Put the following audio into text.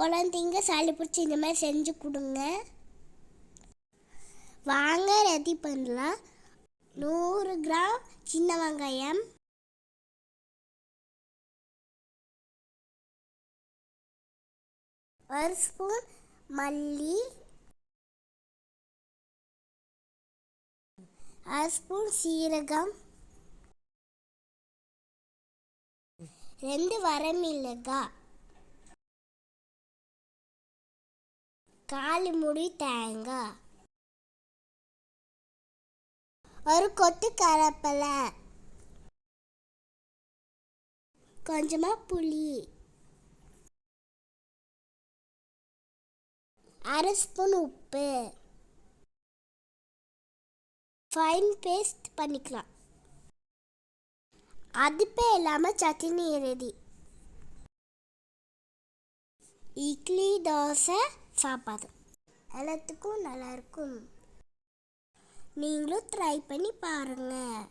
குழந்தைங்க சளி பிடிச்சி இந்த மாதிரி செஞ்சு கொடுங்க. வாங்க ரெடி பண்ணலாம். நூறு கிராம் சின்ன வெங்காயம். ஒரு ஸ்பூன் மல்லி. அரை ஸ்பூன் சீரகம். ரெண்டு வரமில்லைக்கா காலி முடி தேங்காய் ஒரு கொத்து கரப்பலை கொஞ்சமா புளி. அரை ஸ்பூன் உப்பு. ஃபைன் பேஸ்ட் பண்ணிக்கலாம். அதுப்பே இல்லாமல் சட்னி ரெடி இட்லி தோசை சாப்பாடு. எல்லாத்துக்கும் நல்லா இருக்கும் நீங்களும் ட்ரை பண்ணி பாருங்கள்